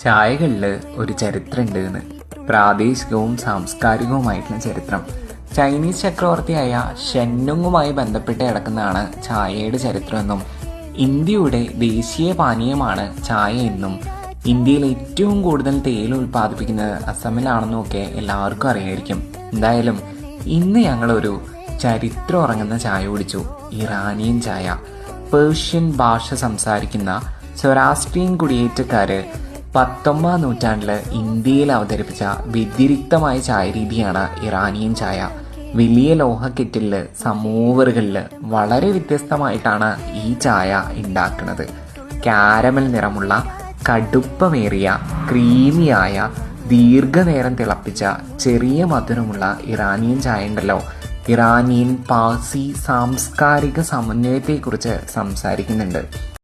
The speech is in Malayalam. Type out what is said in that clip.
ചായകളിൽ ഒരു ചരിത്രമുണ്ട് എന്ന് പ്രാദേശികവും സാംസ്കാരികവുമായിട്ടുള്ള ചരിത്രം. ചൈനീസ് ചക്രവർത്തിയായ ഷെന്നുങ്ങുമായി ബന്ധപ്പെട്ട് കിടക്കുന്നതാണ് ചായയുടെ ചരിത്രമെന്നും ഇന്ത്യയുടെ ദേശീയ പാനീയമാണ് ചായ എന്നും. ഇന്ത്യയിൽ ഏറ്റവും കൂടുതൽ തേയില ഉൽപ്പാദിപ്പിക്കുന്നത് അസമിലാണെന്നും ഒക്കെ എല്ലാവർക്കും അറിയായിരിക്കും. എന്തായാലും ഇന്ന് ഞങ്ങളൊരു ചരിത്രം ഉറങ്ങുന്ന ചായ കുടിച്ചു. ഇറാനിയൻ ചായ. പേർഷ്യൻ ഭാഷ സംസാരിക്കുന്ന സ്വരാഷ്ട്രീയൻ കുടിയേറ്റക്കാര് പത്തൊമ്പതാം നൂറ്റാണ്ടിൽ ഇന്ത്യയിൽ അവതരിപ്പിച്ച വ്യതിരിക്തമായ ചായ രീതിയാണ് ഇറാനിയൻ ചായ വലിയ ലോഹക്കെറ്റിൽ സമൂവറുകളിൽ വളരെ വ്യത്യസ്തമായിട്ടാണ് ഈ ചായ ഉണ്ടാക്കുന്നത്. കാരമൽ നിറമുള്ള കടുപ്പമേറിയ ക്രീമിയായ ദീർഘനേരം തിളപ്പിച്ച ചെറിയ മധുരമുള്ള ഇറാനിയൻ ചായ ഉണ്ടല്ലോ. ഇറാനിയൻ പാസി സാംസ്കാരിക സമന്വയത്തെക്കുറിച്ച് സംസാരിക്കുന്നുണ്ട്.